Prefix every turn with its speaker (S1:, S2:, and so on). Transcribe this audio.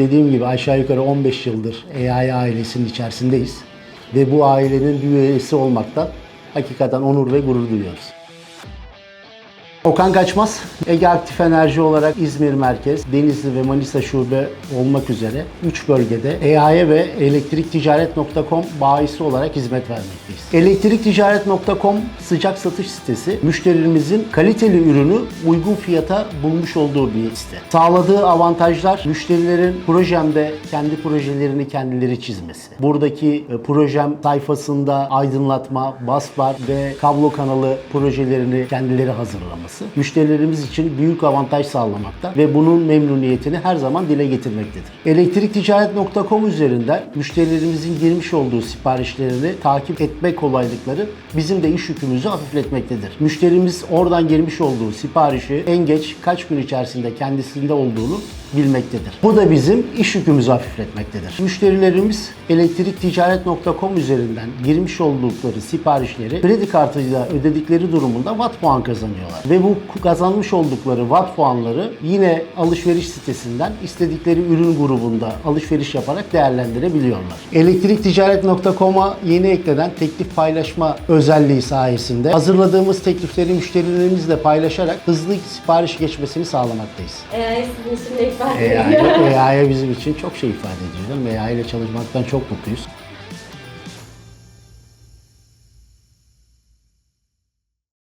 S1: Dediğim gibi aşağı yukarı 15 yıldır AI ailesinin içerisindeyiz. Ve bu ailenin bir üyesi olmaktan hakikaten onur ve gurur duyuyoruz. Okan Kaçmaz, Ege Aktif Enerji olarak İzmir Merkez, Denizli ve Manisa Şube olmak üzere 3 bölgede EAE ve elektrikticaret.com bayisi olarak hizmet vermekteyiz. Elektrikticaret.com sıcak satış sitesi, müşterilerimizin kaliteli ürünü uygun fiyata bulmuş olduğu bir site. Sağladığı avantajlar, müşterilerin projemde kendi projelerini kendileri çizmesi. Buradaki e, projem sayfasında aydınlatma, basbar ve kablo kanalı projelerini kendileri hazırlaması. Müşterilerimiz için büyük avantaj sağlamakta ve bunun memnuniyetini her zaman dile getirmektedir. Elektrikticaret.com üzerinden müşterilerimizin girmiş olduğu siparişlerini takip etme kolaylıkları bizim de iş yükümüzü hafifletmektedir. Müşterimiz oradan girmiş olduğu siparişi en geç kaç gün içerisinde kendisinde olduğunu bilmektedir. Bu da bizim iş yükümüzü hafifletmektedir. Müşterilerimiz elektrikticaret.com üzerinden girmiş oldukları siparişleri kredi kartıyla ödedikleri durumunda watt puan kazanıyorlar. Ve bu kazanmış oldukları watt puanları yine alışveriş sitesinden istedikleri ürün grubunda alışveriş yaparak değerlendirebiliyorlar. Elektrikticaret.com'a yeni eklenen teklif paylaşma özelliği sayesinde hazırladığımız teklifleri müşterilerimizle paylaşarak hızlı sipariş geçmesini sağlamaktayız.
S2: AI sizin için ediyor?
S1: AI, AI bizim için çok şey ifade ediyor. AI ile çalışmaktan çok mutluyuz.